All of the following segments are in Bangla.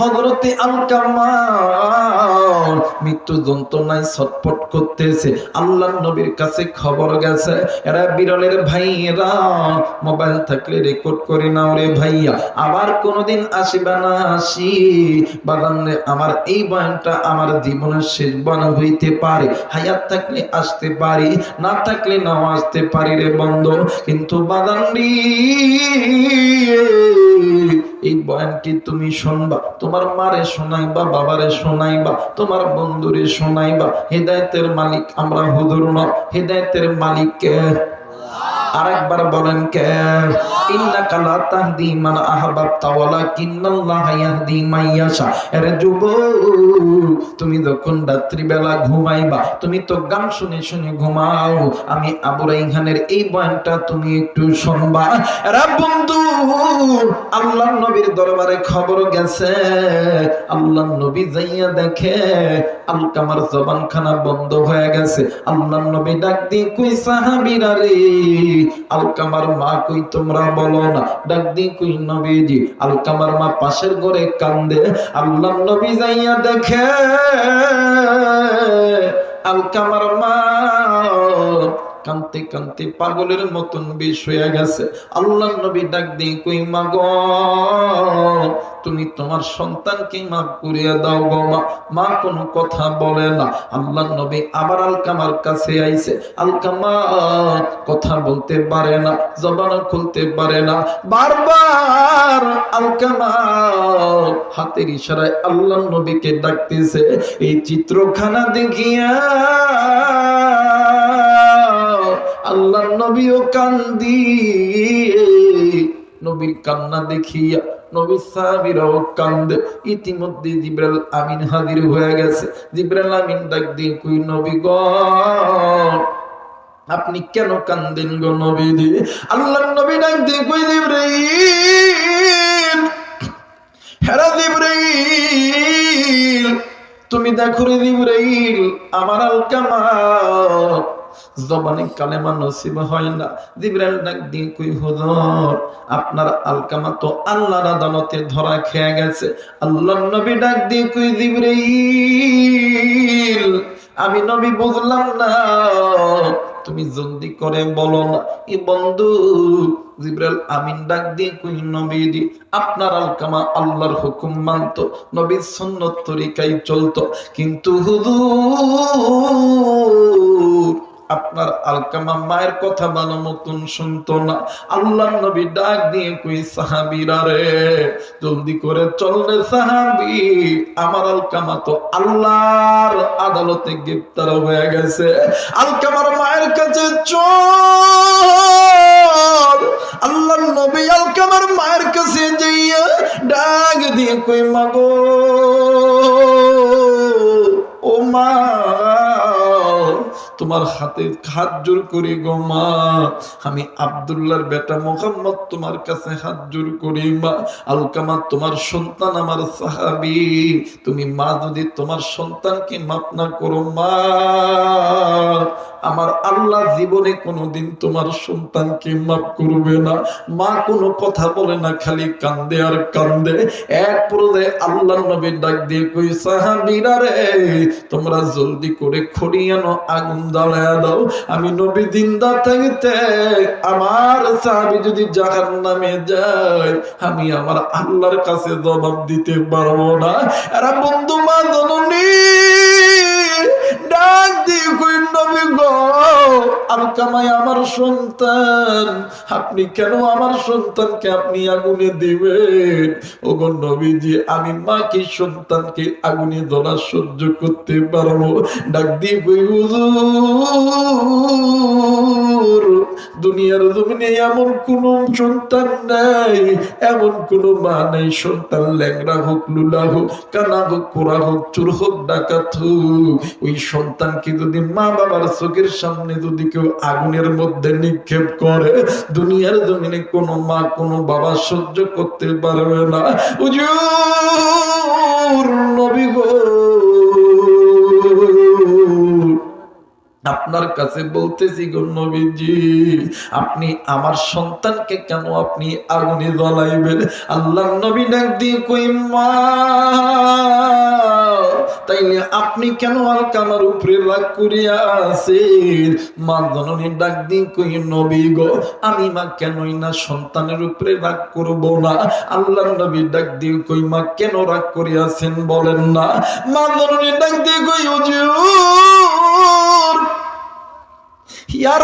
হজরতে আলকামা মৃত্যু যন্ত্রণায় ছটফট করতেছে। আল্লাহ নবীর কাছে খবর গেছে, এরা বিরলের ভাইয়েরা, মোবাইল থাকলে রেকর্ড করে নাও রে ভাইয়া, আবার কোনোদিন আসিবা না আসি। বাগান আমার এই বয়ানটা আমার জীবনের শেষ বয়ান হইতে পারে, হায়াত থাকলে আসতে পারি, না থাকলে নাও আসতে পারি রে বন্ধ। কিন্তু বাগান এই বয়ানটি তুমি শুনবা, তোমার মারে শোনাইবা, বাবারে শোনাইবা, তোমার বন্ধুরে শোনাইবা হেদায়তের মালিক আমরা হুদুর ন হেদায়তের মালিক কে আরেকবার বলেন কে? ইন্নাকা লা তাহদি মান আহবাবতা ওয়ালাকিন্নাল্লাহা ইয়াহদি মান ইয়াশা। আরে যুবক, তুমি যখন রাত্রি বেলা ঘুমাইবা, তুমি তো গান শুনে শুনে ঘুমাও। আমি আবু রাইহানের এই বয়ানটা তুমি একটু শুনবা। আরে বন্ধু, আল্লাহর নবীর দরবারে খবর গেছে। আল্লাহর নবী যাইয়া দেখে আলকামার জবানখানা বন্ধ হয়ে গেছে। আল্লাহর নবী ডাক দিয়ে কই সাহাবীরা রে? আলকামার মা কই তোমরা বলো না? ডাক দি কই নবীজি? আলকামার মা পাশের ঘরে কান্দে আল্লাহর নবী যাইয়া দেখে, আলকামার মা কান্তে কান্তে পাগলের মতন বিষ হয়ে গেছে। আল্লাহ নবী ডাক দিয়ে কই, মা গো, তুমি তোমার সন্তানকে মাফ করিয়া দাও গো মা। মা কোনো কথা বলে না। আল্লাহ নবী আবার আলকামার কাছে আইছে। আলকামা কথা বলতে পারে না জবান খুলতে পারে না। বারবার আলকামা হাতের ইশারায় আল্লাহ নবীকে ডাকতেছে। এই চিত্রখানা দেখিয়া আল্লাহ নবীও কান্দি নবীর কান্না দেখিয়া আমিন হয়ে গেছে। আমিন ডাক নবী গ, আপনি কেন কান্দেন গো নবী আল্লাহ নবী ডাক দিয়ে কই, জিব্রাইল? হেরা জিব্রাইল! তুমি দেখো রে জিব্রাইল, আমার আলকামা জবানে কালেমা নসিব হয় না। জিব্রাইল ডাক দিয়ে কই, হুজুর, আপনার আলকামা তো আল্লাহর আদালতে ধরা খেয়ে গেছে। আল্লাহর নবী ডাক দিয়ে কই, জিব্রাইল, আমি নবী বুঝলাম না। তুমি জলদি করে বলো না। এ বন্ধু জিব্রাইল আমিন ডাক দিয়ে কই নবী দি, আপনার আলকামা আল্লাহর হুকুম নবীর সুন্নত তরিকায় কিন্তু হুজুর, আপনার আলকামা মায়ের কথা ভালো মতন শুনতো না। আল্লাহ নবী ডাক দিয়ে কই, সাহাবিরা রে, জলদি করে চল রে সাহাবি, আমার আলকামা তো আল্লাহর আদালতে গ্রেপ্তার হয়ে গেছে। আলকামার মায়ের কাছে চল আল্লাহ নবী আলকামার মায়ের কাছে যাইয়া ডাক দিয়ে কই মাগো, ও মা, তোমার হাতে হাত জোর করি গো মা, আমি আব্দুল্লাহর বেটা মোহাম্মদ তোমার কাছে হাত জোর করি মা আলকামা তোমার সন্তান আমার সাহাবি, তুমি মা যদি তোমার সন্তানকে মাপ না করো মা আমার আল্লাহ জীবনে কোনোদিন তোমার সন্তানকে মাফ করবে না। মা কোনো কথা বলে না, খালি কান্দে আর কান্দে। এক পর্যায়ে আল্লাহ নবী ডাক দিয়ে কই সাহাবীরা রে, তোমরা জলদি করে খড়িয়ানো আগুন জ্বালায়া দাও। আমি নবী জিন্দা থাকতে আমার সাহাবী যদি জাহান্নামে যায়, আমি আমার আল্লাহর কাছে জবাব দিতে পারব না। এরা বন্ধু মা জননী সন্তান। আপনি কেন আমার সন্তানকে আপনি আগুনে দিবেন? ও আমি মাকে সন্তানকে আগুনে সহ্য করতে পারব ডাক দুনিয়ার জমিনে এমন কোন সন্তান নাই, এমন কোন মা নেই। সন্তান ল্যাংড়া হোক, লুলা হোক, কানা হোক কোরা হোক, চুর হোক, ডাকাত হোক, ওই সন্তানকে যদি মা বাবার চোখের সামনে যদি কেউ আগুনের মধ্যে নিক্ষেপ করে, দুনিয়ার জমিনে কোনো মা, কোনো বাবা সহ্য করতে পারবে না। উজুর নবী গো। আপনার কাছে বলতেছি গো নবীজি, আপনি আমার সন্তানকে কেন আপনি আগুনে জ্বলাইবেন? আল্লাহ নবী ডাক দিয়ে কই, মা, তাইলে আপনি কেন আলকামার উপরে রাগ করিয়া আছেন? মা জননী ডাক দিয়ে কই, নবী গো, আমি মা কেনই না সন্তানের উপরে রাগ করব না? আল্লাহ নবী ডাক দিয়ে কই, মা, কেন রাগ করিয়াছেন বলেন না? মা জননী ডাক দিয়ে কই, হুজুর ইয়া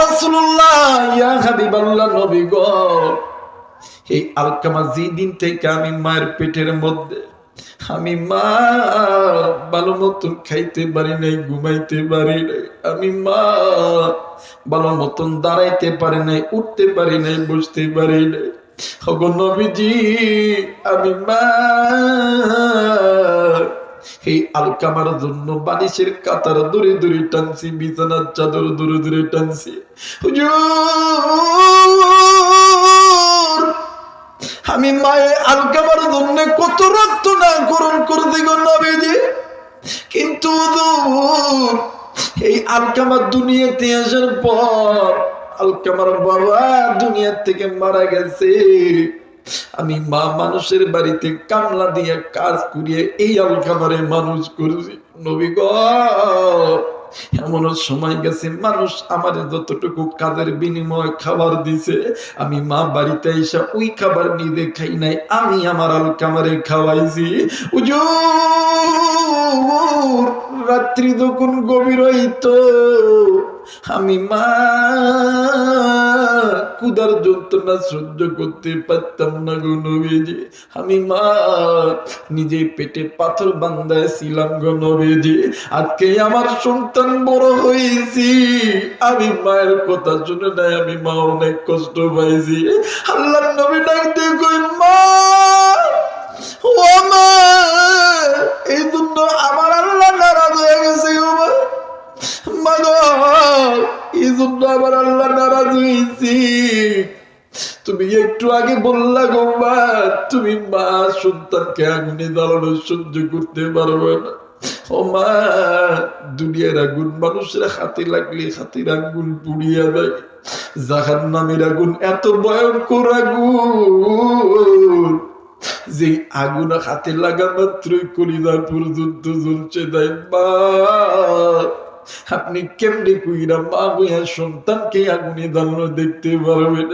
দিন থেকে আমি মায়ের পেটের মধ্যে, আমি মা ভালো মতন খাইতে পারি নাই, ঘুমাইতে পারি নাই, আমি মা ভালো মতন দাঁড়াইতে পারি নাই, উঠতে পারি নাই, বসতে পারি নাই। নবীজি, আমি মা এই আলকামার জন্য বালিশের কাতার দূরে দূরে টানছি বিছানার চাদর দূরে দূরে টানছি। আমি মায়ের আলকামার জন্য কত রক্ত না করণ করতে গো নবীজি। কিন্তু হুজুর, এই আলকামার দুনিয়াতে আসার পর আলকামার বাবা দুনিয়ার থেকে মারা গেছে। আমি মা মানুষের বাড়িতে কামলা দিয়ে কাজ করিয়ে এই আলকামারে মানুষ করছি। নবী গ, এমন সময় গেছে, মানুষ আমার যতটুকু কাজের বিনিময়ে খাবার দিছে, আমি মা বাড়িতে এসে ওই খাবার নিজে খাই নাই, আমি আমার আলকামারে খাওয়াইছি। রাত্রি যখন গভীর হইতো আমি মা কুদার যন্ত্রণা সহ্য করতে পারতাম না গো নবীজি। আমি মা নিজে পেটে পাথর বান্ধায় ছিলাম গো নবীজি। আজকে আমার সন্তান বড় হয়েছি। আমি মায়ের কথা শুনে নাই, আমি মা অনেক কষ্ট পাইছি। আল্লাহ নবী ডাক দিয়ে কই মা, ও মা হয়েছি তুমি একটু আগে বললা গো তুমি মা সন্তানকে আগুনে জ্বালানো সহ্য করতে পারবে না। ও মা, দুনিয়ার আগুন হাতে লাগলে হাতের দেয়। নামের আগুন এত ভয়ঙ্কর আগুন যে আগুন হাতে লাগা মাত্রই কলিদা পর্যন্ত জ্বলছে দেয় মা। আপনি কেমনি কুইরা মা বইয়া সন্তানকে আগুনে দাঁড়ানো দেখতে পারবেন?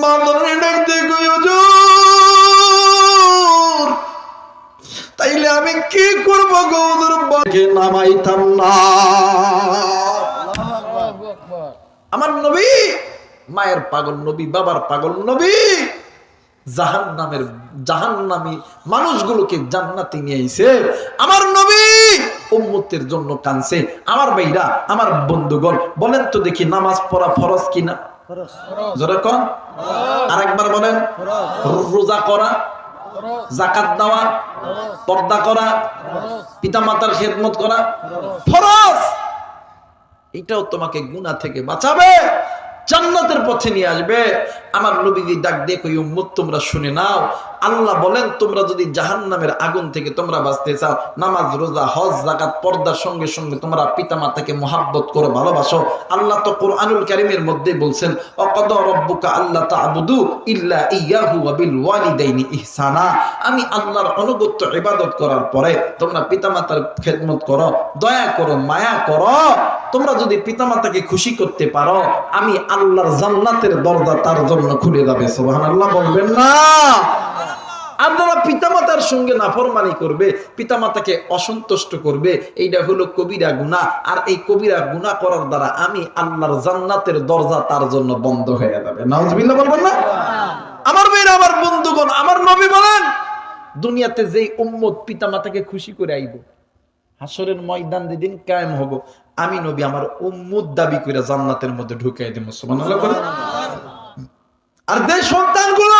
মা মনে ডাকতে তাইলে আমি কি করব গৌদুর বাকে নামাইতাম না। আমার নবী, মায়ের পাগল নবী, বাবার পাগল নবী জাহান নামের জাহান নামী মানুষগুলোকে জান্নাতে নিয়ে আইছে। আমার নবী উম্মতের জন্য কানছে আমার ভাইরা আমার বন্ধুগণ বলেন তো দেখি নামাজ পড়া ফরজ কিনা? জোরে কন। আরেকবার বলেন। রোজা করা জাকাত দেওয়া পর্দা করা পিতামাতার খেদমত করা ফরজ। এটাও তোমাকে গুনাহ থেকে বাঁচাবে জান্নাতের পথে নিয়ে আসবে। আমার নবীজি ডাক দিয়ে কই উম্মত তোমরা শুনে নাও আল্লাহ বলেন, তোমরা যদি জাহান্নামের আগুন থেকে তোমরা বাঁচতে চাও, নামাজ, রোজা, হজ জাকাত পর্দার সঙ্গে সঙ্গে তোমরা পিতামাতাকে মহাব্বত করো ভালোবাসো। আল্লাহ তো কোরআনুল কারীমের মধ্যে বলছেন, অকদ রব্বুকা আল্লাহ তা'বুদু ইল্লা ইয়াহু বিল ওয়ালিদাইনি ইহসানা। আমি আল্লাহর অনুগত্য ইবাদত করার পরে তোমরা পিতামাতার খেদমত করো, দয়া করো, মায়া করো। তোমরা যদি পিতামাতাকে খুশি করতে পারো, আমি আল্লাহর জান্নাতের দরজা তার জন্য খুলে যাবে। সুবহানাল্লাহ বলবেন না। আপনারা পিতামাতার সঙ্গে নাফরমানি করবে, পিতামাতাকে অসন্তুষ্ট করবে, এইটা হলো কবিরা গুনাহ। আর এই কবিরা গুনাহ করার দ্বারা আমি আল্লাহর জান্নাতের দরজা তার জন্য বন্ধ হয়ে যাবে। নাউজুবিল্লাহ বলবেন না? আমার মেয়েরা, আমার বন্ধুগণ, আমার নবী বলেন, দুনিয়াতে যেই উম্মত পিতামাতাকে খুশি করে আইব হাসরের ময়দান যেদিন কায়েম হব, আমি নবী আমার উম্মুদ দাবি করে জান্নাতের মধ্যে ঢুকাই দেব। সুবহানাল্লাহ। আর যে সন্তানগুলো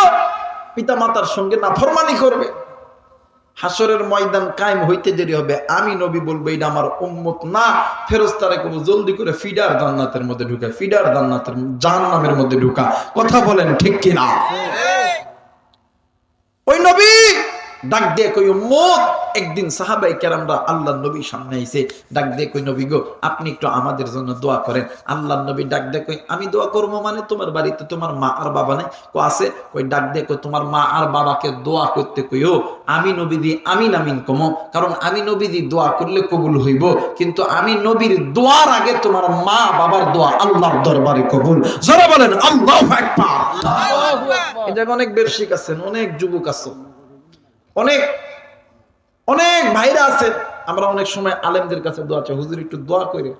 পিতা মাতার সঙ্গে নাফরমানি করবে। হাসরের ময়দান কায়েম হইতে দেরি হবে। আমি নবী বলব এটা আমার উম্মত না। ফেরস্তারে কোনো জলদি করে ফিডার জান্নাতের মধ্যে ঢুকা ফিডার জান্নাতের নামের মধ্যে ঢুকা। কথা বলেন ঠিক কিনা? ওই নবী! ডাক দিয়ে কই উম্মত একদিন সাহাবাই কেরামরা আল্লাহ নবী সামনে আইছে ডাক দিয়ে কই নবী গো আপনি একটু আমাদের জন্য দোয়া করেন। আল্লাহ নবী ডাক দিয়ে কই আমি দোয়া করব মানে তোমার বাড়িতে তোমার মা আর বাবা নাই? কো আছে। কই ডাক দিয়ে কই তোমার মা আর বাবাকে দোয়া করতে কইও আমি নবী দি আমিন আমিন কমো কারণ আমি নবী দি দোয়া করলে কবুল হইব কিন্তু আমি নবীর দোয়ার আগে তোমার মা বাবার দোয়া আল্লাহর দরবারে কবুল। যারা বলেন আল্লাহু আকবার! এই জায়গায় অনেক ব্যবসায়িক আছেন অনেক যুবক আছেন অনেক অনেক ভাইরা আছেন আমরা অনেক সময় আলেমদের কাছে দোয়া চাই, হুজুর একটু দোয়া করে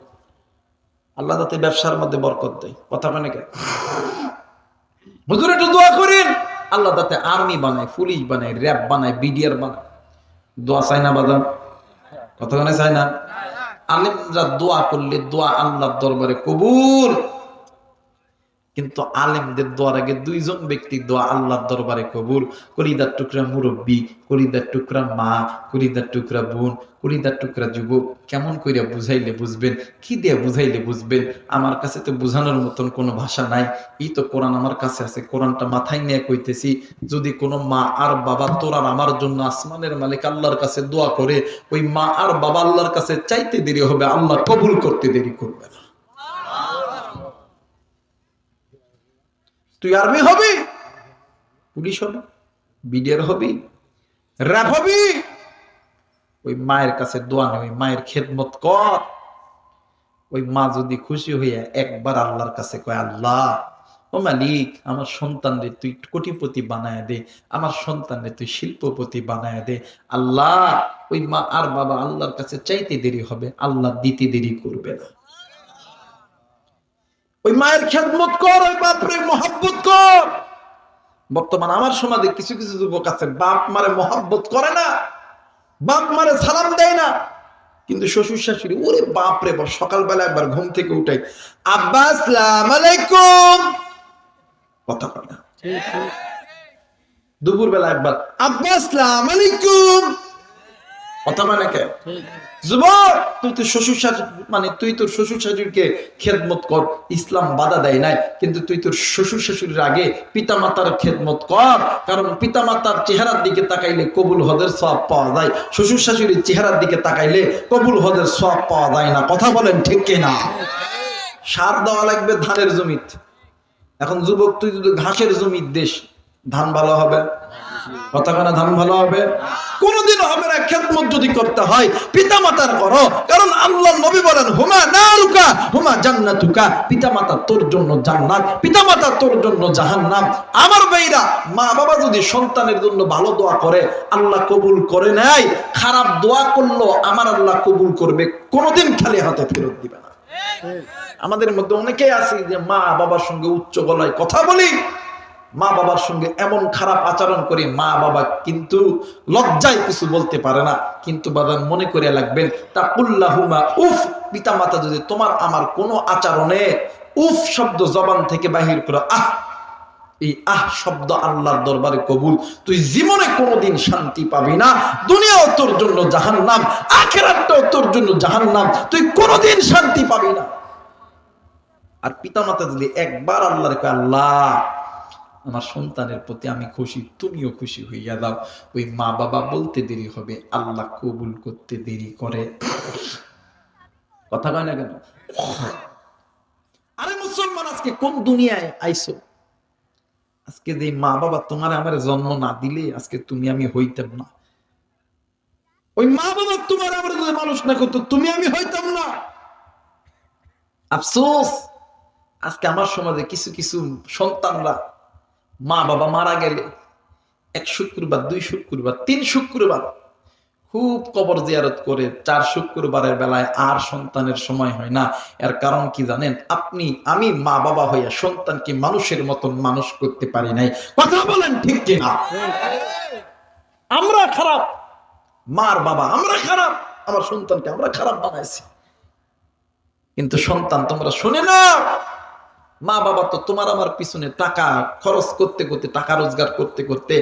আল্লাহ যাতে ব্যবসার মধ্যে বরকত দেয়। কথা মানে কে হুজুর একটু দোয়া করেন। আল্লাহ তাতে আর্মি বানায়, পুলিশ বানায়, র্যাব বানায়, বিডিআর বানায়। দোয়া চাই না বাদাম কথা মানে চাই না? আলেমরা দোয়া করলে দোয়া আল্লাহর দরবারে কবুল। কিন্তু আলেমদের দোয়ার আগে দুইজন ব্যক্তি দোয়া আল্লাহর দরবারে কবুল। কলিদার টুকরা মুরব্বী, কলিদার টুকরা মা, কলিদার টুকরা বোন, কলিদার টুকরা যুবক, কেমন কইরা বুঝাইলে বুঝবেন, কি দিয়ে বুঝাইলে বুঝবেন? আমার কাছে তো বুঝানোর মতন কোনো ভাষা নাই। এই তো কোরআন আমার কাছে আছে, কোরআনটা মাথায় নিয়ে কইতেছি, যদি কোনো মা আর বাবা তোরার আমার জন্য আসমানের মালিক আল্লাহর কাছে দোয়া করে, ওই মা আর বাবা আল্লাহর কাছে চাইতে দেরি হবে, আল্লাহ কবুল করতে দেরি করবে না। তুই আর্মি হবি? পুলিশ হবি, বিডিআর হবি, র্যাব হবি? ওই মায়ের কাছে দোয়া নেই মায়ের খেদমত কর। ওই মা যদি খুশি হইয়া একবার আল্লাহর কাছে কয়, আল্লাহ, ও মালিক, আমার সন্তানরে তুই কোটিপতি বানায় দে, আমার সন্তানরে তুই শিল্পপতি বানায় দে। আল্লাহ, ওই মা আর বাবা আল্লাহর কাছে চাইতে দেরি হবে, আল্লাহ দিতে দেরি করবে না। ওই মায়ের খেদমত কর ওই বাপরে মহাব্বত কর। বর্তমান আমার সমাজে কিছু কিছু যুবক আছে বাপ মারে মহাব্বত করে না বাপ মারে সালাম দেয় না। কিন্তু শ্বশুর শাশুড়ি ওরে বাপ রে বাপ সকালবেলা একবার ঘুম থেকে উঠাই আব্বা আসসালাম আলাইকুম। কথা বলে না। দুপুর বেলা একবার আব্বা আসসালাম আলাইকুম। কথা মানে যুবক তুই তো শ্বশুর শাশুড়ি মানে তুই তোর শ্বশুর শাশুড়িকে খেদমত কর, ইসলাম বাধা দেয় নাই, কিন্তু তুই তোর শ্বশুর শাশুড়ির আগে খেদমত কর, কারণ পিতা মাতার চেহারার দিকে তাকাইলে কবুল হদের সব পাওয়া যায়, শ্বশুর শাশুড়ির চেহারার দিকে তাকাইলে কবুল হদের সব পাওয়া যায় না, কথা বলেন ঠিক কিনা সার দেওয়া লাগবে ধানের জমিত। এখন যুবক, তুই যদি ঘাসের জমির দেশ, ধান ভালো হবে? কতখানা ধান ভালো হবে। কোনদিন হবে না খেদমত যদি করতে হয় পিতা মাতার করো। কারণ আল্লাহ নবী বলেন হুমা না রুকা হুমা জান্নাতুকা। পিতা মাতা তোর জন্য জান্নাত পিতা মাতা তোর জন্য জাহান্নাম। আমার ভাইরা মা বাবা যদি সন্তানের জন্য ভালো দোয়া করে আল্লাহ কবুল করে নেয়। খারাপ দোয়া করল আমার আল্লাহ কবুল করবে কোনোদিন খালি হাতে ফেরত দিবে না। আমাদের মধ্যে অনেকেই আছে যে মা বাবার সঙ্গে উচ্চ গলায় কথা বলি মা বাবার সঙ্গে এমন খারাপ আচরণ করি মা বাবা কিন্তু লজ্জায় কিছু বলতে পারে না, কিন্তু বাদান মনে করে লাগবেন তা উল্লাহুমা উফ পিতা মাতা যদি তোমার আমার কোনো আচরণে উফ শব্দ জবান থেকে বাহির করো, আহ, এই আহ শব্দ আল্লাহর দরবারে কবুল, তুই জীবনে কোনোদিন শান্তি পাবি না, দুনিয়াও তোর জন্য জাহান্নাম আখেরাতটাও তোর জন্য জাহান্নাম, তুই কোনোদিন শান্তি পাবি না। আর পিতামাতা যদি একবার আল্লাহর আল্লাহ আমার সন্তানের প্রতি আমি খুশি, তুমিও খুশি হইয়া দাও। ওই মা বাবা বলতে দেরি হবে, আল্লাহ কবুল করতে দেরি করে। কথা কয় না কেন? আরে মুসলমান, আজকে কোন দুনিয়ায় আইসো? আজকে যে মা বাবা তোমার আমার জন্ম না দিলে, আজকে তুমি আমি হইতাম না। ওই মা বাবা তোমার আমার যদি মানুষ না করতো, তুমি আমি হইতাম না। আফসোস, আজকে আমার সমাজে কিছু কিছু সন্তানরা মা বাবা মারা গেলে এক শুক্রবার দুই শুক্রবার তিন শুক্রবার খুব কবর জিয়ারত করে চার শুক্রবারের বেলায় আর সন্তানের সময় হয় না। এর কারণ কি জানেন? আপনি, আমি মা বাবা হইয়া সন্তানকে মানুষের মতন মানুষ করতে পারি নাই। কথা বলেন ঠিক কিনা? আমরা খারাপ। মার বাবা, আমরা খারাপ। আমার সন্তানকে আমরা খারাপ বানাইছি। কিন্তু সন্তান তোমরা শুনে না। মা বাবা তো তোমার আমার পিছনে টাকা খরচ করতে করতে, টাকা রোজগার করতে করতে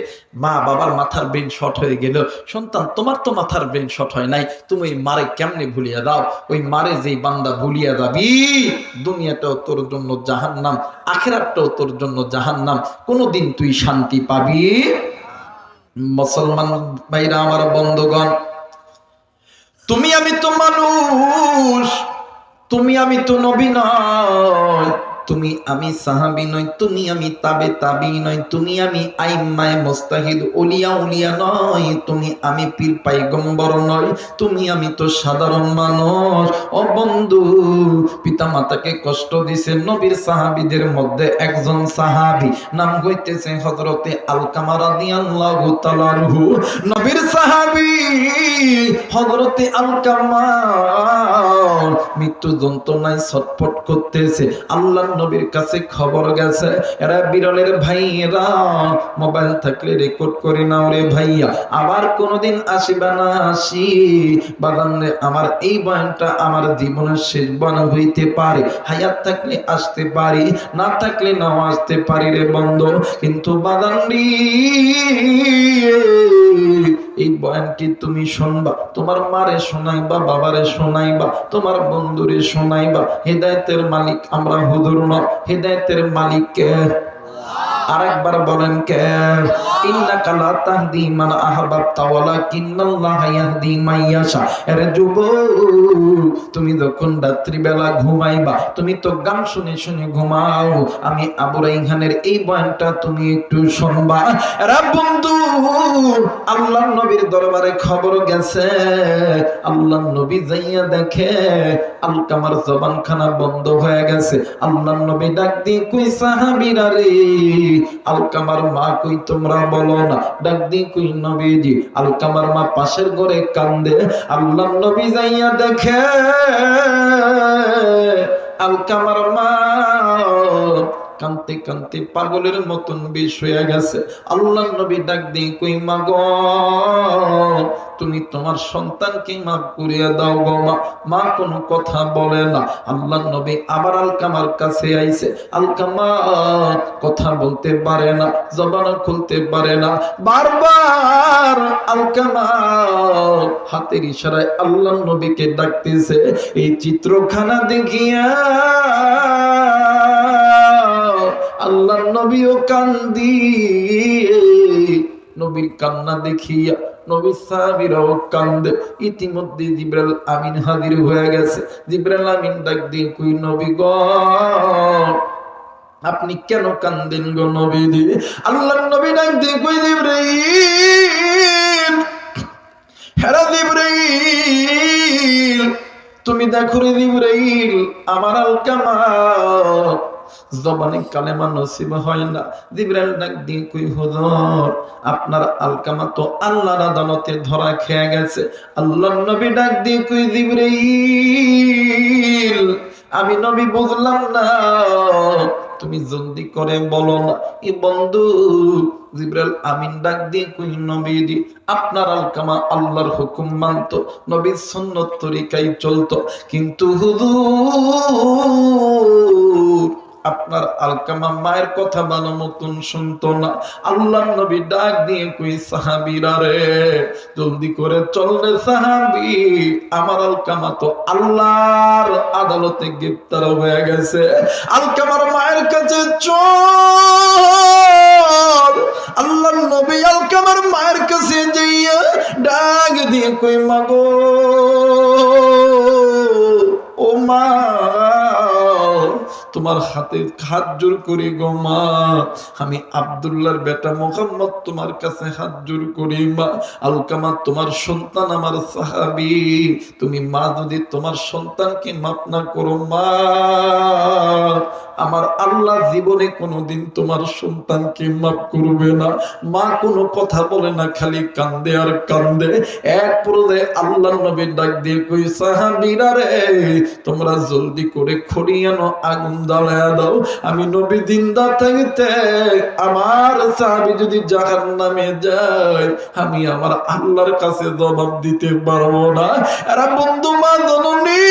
মা বাবার মাথার ব্রেন শর্ট হয়ে গেল। সন্তান, তোমার তো মাথার ব্রেন শর্ট হয় নাই। তুমি ওই মারে কেমনে ভুলিয়া দাও? ওই মারে যেই বান্দা ভুলিয়া যাবি, দুনিয়াটাও তোর জন্য জাহান্নাম, আখেরাতটাও তোর জন্য জাহান্নাম। কোনোদিন তুই শান্তি পাবি? মুসলমান ভাইরা, আমার বন্ধুগণ, তুমি আমি তো মানুষ, তুমি আমি তো নবী নয়। তুমি আমি সাহাবি নয় তুমি আমি তাবে তাবি নয় তুমি আমি আইম্মায় মোস্তাহিদ, উলিয়া উলিয়া নয় তুমি আমি পীর পাইগম্বর নয় তুমি আমি তো সাধারণ মানুষ। ও বন্ধু পিতা মাতাকে কষ্ট দিছে নবীর সাহাবিদের মধ্যে একজন সাহাবি, নাম হইতেছে হযরতে আলকামা রাদিয়াল্লাহু তাআলাহু নবীর সাহাবি, হযরতে আলকামা মৃত্যু যন্ত্রণায় ছটফট করতেছে। আল্লাহ নবীর কাছে খবর গেছে, এরা বিরলের ভাইয়েরা, মোবাইল থাকলে রেকর্ড করে নাও রে ভাইয়া, আবার কোনোদিন আসিবা না আসি। বাগান আমার এই বয়ানটা আমার জীবনের শেষ বয়ান হইতে পারে, হায়াত থাকলে আসতে পারি, না থাকলে নাও আসতে পারি রে বন্ধ। কিন্তু বাগান এই বয়ানটি তুমি শুনবা, তোমার মারে শোনাইবা, বাবারে শোনাইবা, তোমার বন্ধুরে শোনাইবা। হেদায়তের মালিক আমরা হুদুর ন হেদায়তের মালিক কে আরেকবার বলেন কে? ইন্নাকা লা তাহদি মান আহবাবতা ওয়ালাকিন্নাল্লাহা ইয়াহদি মান ইয়াশা। আরে যুবক, তুমি যখন রাত্রি বেলা ঘুমাইবা, তুমি তো গান শুনে শুনে ঘুমাও। আমি আবু রাইহানের এই বয়ানটা তুমি একটু শুনবা। এরা বন্ধু আল্লাহ নবীর দরবারে খবর গেছে। আল্লাহ নবী যাইয়া দেখে আলকামার জবানখানা বন্ধ হয়ে গেছে। আল্লাহ নবী ডাক দিয়ে, কই সাহাবীরা রে? আলকামার মা কই তোমরা বলো না? ডাক দি কই নবীজি। আলকামার মা পাশের ঘরে কান্দে, আল্লাহ নবী যাইয়া দেখে, আলকামার মা কান্তে কান্তে পাগলের মতন বিষ হয়ে গেছে। আল্লাহ নবী ডাক দিয়ে কই, মা গো, তুমি তোমার সন্তানকে মাফ করিয়া দাও গো মা। মা কোনো কথা বলে না। আল্লাহ নবী আবার আলকামার কাছে আইছে। আলকামা কথা বলতে পারে না জবান খুলতে পারে না। বারবার আলকামা হাতের ইশারায় আল্লাহ নবীকে ডাকতেছে। এই চিত্রখানা দেখিয়া আল্লাহ নবীও কান্দি নবীর কান্না দেখিয়া নবী ইতিমধ্যে আমিন হয়ে গেছে। নবী গ, আপনি কেন কান্দেন গো নবী দি আল্লাহ নবী ডাক দিয়ে কই হেরা জিব্রাইল, তুমি দেখো রে জিব্রাইল, আমার আলকামা জবানে কালেমা নসিব হয় না। ডাক দিয়ে কই, হুজুর, আপনার আলকামা তো আল্লাহর আদালতে ধরা খেয়ে গেছে। আল্লাহর নবী ডাক দিয়ে কই আমি নবী বুঝলাম না। তুমি জলদি করে বলো না। এ বন্ধু, জিব্রাইল আমিন ডাক দিয়ে কই, নবী দি, আপনার আলকামা আল্লাহর হুকুম মানত, নবীর সুন্নত তরিকায় চলতো। কিন্তু হুজুর আপনার আলকামা মায়ের কথা ভালো মতন শুনতো না। আল্লাহ নবী ডাক দিয়ে কই, সাহাবিরা রে, জলদি করে চল রে সাহাবি। আমার আলকামা তো আল্লাহর আদালতে গ্রেপ্তার হয়ে গেছে। আলকামার মায়ের কাছে চল। আল্লাহ নবী আলকামার মায়ের কাছে যাইয়া ডাক দিয়ে কই, মাগো, ও মা তোমার হাতে হাত জোর করি গো মা। আমি আব্দুল্লাহর বেটা মোহাম্মদ তোমার কাছে হাত জোর করি মা। আলকামা তোমার সন্তান আমার সাহাবি। তুমি মা যদি তোমার সন্তানকে মাপ না করো মা। আমার আল্লাহ জীবনে কোনোদিন তোমার সন্তানকে মাফ করবে না। মা কোনো কথা বলে না, খালি কান্দে আর কান্দে। এক পর্যায়ে আল্লাহ নবী ডাক দিয়ে কই সাহাবীরা রে, তোমরা জলদি করে খড়িয়ানো আগুন জ্বালায়া দাও। আমি নবী জিন্দা থাকতে আমার সাহাবী যদি জাহান্নামে যায়, আমি আমার আল্লাহর কাছে জবাব দিতে পারব না। এরা বন্ধু মা জননী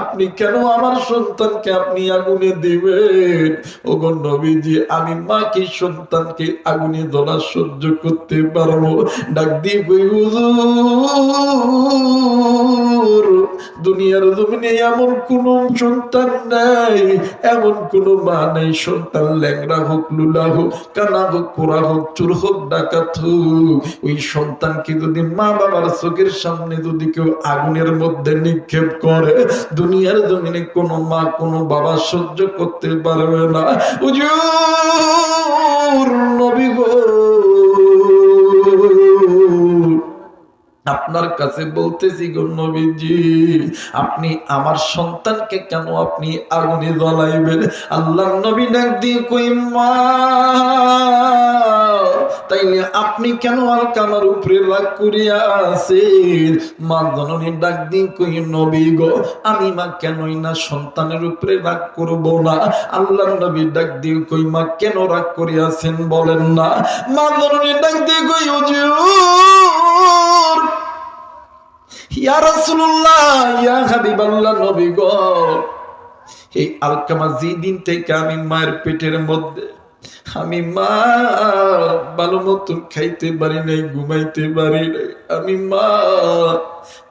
আপনি কেন আমার সন্তানকে আপনি আগুনে দিবেন? ও গো নবীজি, আমি সন্তানকে আগুনে সহ্য করতে পারব ডাক দুনিয়ার জমিনে এমন কোন সন্তান নাই, এমন কোন মা নেই। সন্তান ল্যাংড়া হোক, লুলা হোক, কানা হোক কোরা হোক, চুর হোক, ডাকাত হোক, ওই সন্তানকে যদি মা বাবার চোখের সামনে যদি কেউ আগুনের মধ্যে নিক্ষেপ করে, দুনিয়ার জমিনে কোনো মা, কোনো বাবা সহ্য করতে পারবে না। উজুর নবী গো। আপনার কাছে বলতেছি গো নবীজি, আপনি আমার সন্তানকে কেন আপনি আগুনে জ্বলাইবেন? আল্লাহ নবী ডাক দিয়ে কই, মা, তাইলে আপনি কেন আলকামার উপরে রাগ করিয়া আছেন? মা ডাক কই, নবী গো, আমি মা কেনই না সন্তানের উপরে রাগ করব না? আল্লাহ নবী ডাক দিয়ে কই, মা, কেন রাগ করিয়াছেন বলেন না? মা জননী ডাক দিয়ে কই ইয়া রাসূলুল্লাহ, ইয়া হাবিবাল্লাহ নবী গো। এই আলকামা যেদিন থেকে আমি মায়ের পেটের মধ্যে, আমি মা, ভালো মতন খাইতে পারি নাই, ঘুমাইতে পারি নাই, আমি মা,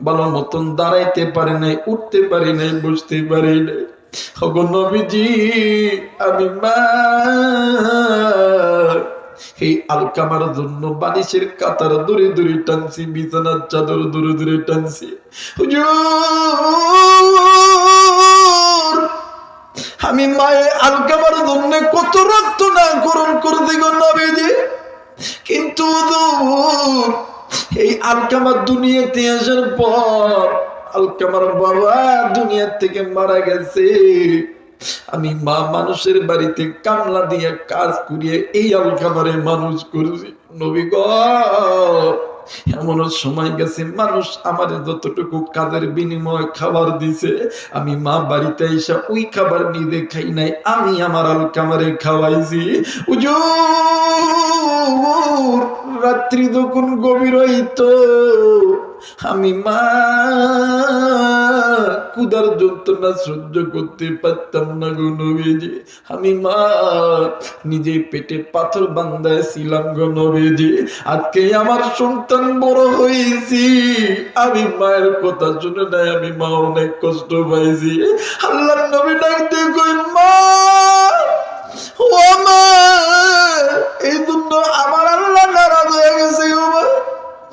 ভালো মতন দাঁড়াইতে পারি নাই, উঠতে পারি নাই, বসতে পারি নাই। ওগো নবীজি, আমি মা এই আলকামার জন্য বালিশের কাতার দূরে দূরে টানছি, বিছানার চাদর দূরে দূরে টানছি। আমি মায়ের আলকামার জন্য কত রক্ত না করণ করতে গো নবীজি। কিন্তু এই আলকামার দুনিয়াতে আসার পর, আলকামার বাবা দুনিয়ার থেকে মারা গেছে। আমি মা মানুষের বাড়িতে কামলা দিয়ে কাজ করিয়ে এই আলকামারে মানুষ করছি। নবী গ, এমন সময় গেছে, মানুষ আমার যতটুকু কাজের বিনিময়ে খাবার দিছে, আমি মা বাড়িতে এসে ওই খাবার নিজে খাই নাই, আমি আমার আলকামারে খাওয়াইছি। রাত্রি যখন গভীর হইতো, আমি মা কুদার যন্ত্রণা সহ্য করতে পারতাম না গো নবীজি। আমি মা, নিজে পেটে পাথর বান্ধায় ছিলাম গো নবীজি। আজকে আমার সন্তান বড় হয়েছি। আমি মায়ের কথা শুনে নাই, আমি মা অনেক কষ্ট পাইছি। আল্লাহ নবী ডাক দিয়ে কই মা, ও মা, এই জন্য আমার আল্লাহ নারাজ হয়ে গেছে গো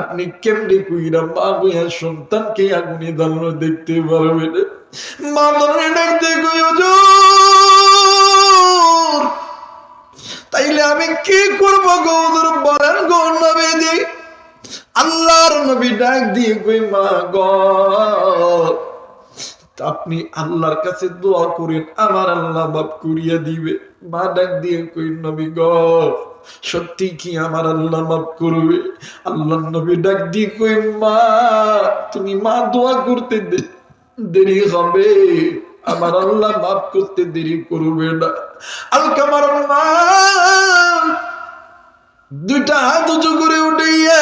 আপনি কেমনে কইরা মা বইয়া সন্তানকে আগুনে দাঁড়ানো দেখতে পারবেন? মা মনে ডাকতে তাইলে আমি কি করব গো, হুজুর, বলেন গো নবীজি। আল্লাহর নবী ডাক দিয়ে কই, মা গো আপনি আল্লাহর কাছে দোয়া করেন, আমার আল্লাহ বাপ করিয়া দিবে। মা ডাক দিয়ে কই, নবী গ সত্যি কি আমার আল্লাহ মাফ করবে? আল্লাহ নবী ডাক দিয়ে কই মা, তুমি মা দোয়া করতে দেরি হবে। আমার আল্লাহ মাফ করতে দেরি করবে না। আলকামার মা, দুইটা হাত উঁচু করে উঠাইয়া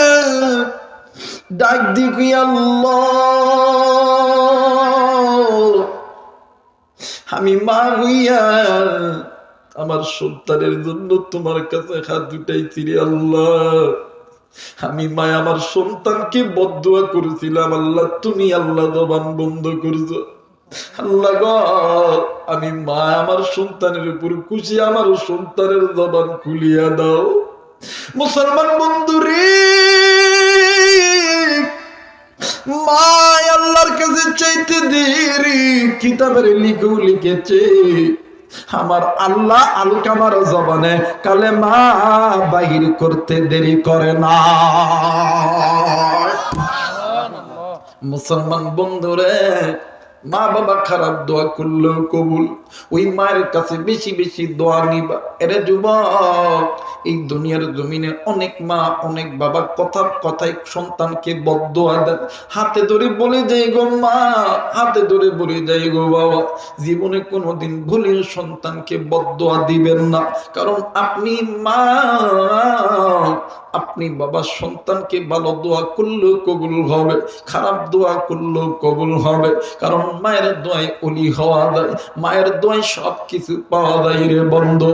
ডাক দিয়ে আল্লাহ, আমি মা হইয়া আমার সন্তানের জন্য তোমার কাছে হাত দুটাই রে আল্লাহ। আমি মায় আমার সন্তানকে বদুয়া করেছিলাম, আল্লাহ, তুমি আল্লাহ জবান বন্ধ করছ। আল্লাহ গো, আমি মা, আমার সন্তানের উপর খুশি, আমার সন্তানের জবান খুলিয়া দাও। মুসলমান বন্ধু রে মায় আল্লাহর কাছে চাইতে দেরি, কিতাবের লিখেও লিখেছে। আমার আল্লাহ আলকামার জবানে কালে মা বাহির করতে দেরি করে না। মুসলমান বন্ধুরে মা বাবা খারাপ দোয়া করলেও কবুল। ওই মায়ের কাছে বেশি বেশি দোয়া নিবা। এরে যুবক, এই দুনিয়ার জমিনে অনেক মা, অনেক বাবা কথা, কথায় সন্তানকে বদোয়া দেন। হাতে ধরে বলে যাই গো মা, হাতে ধরে বলে যাই গো বাবা। জীবনে কোনোদিন ভুলেও সন্তানকে বদোয়া দিবেন না। কারণ আপনি মা, আপনি বাবা সন্তানকে ভালো দোয়া করলেও কবুল হবে, খারাপ দোয়া করলেও কবুল হবে। কারণ মায়ের দোয়ায় অলি হওয়া যায় মায়ের দোয়ায় সব কিছু পাওয়া যায় রে বন্ধু।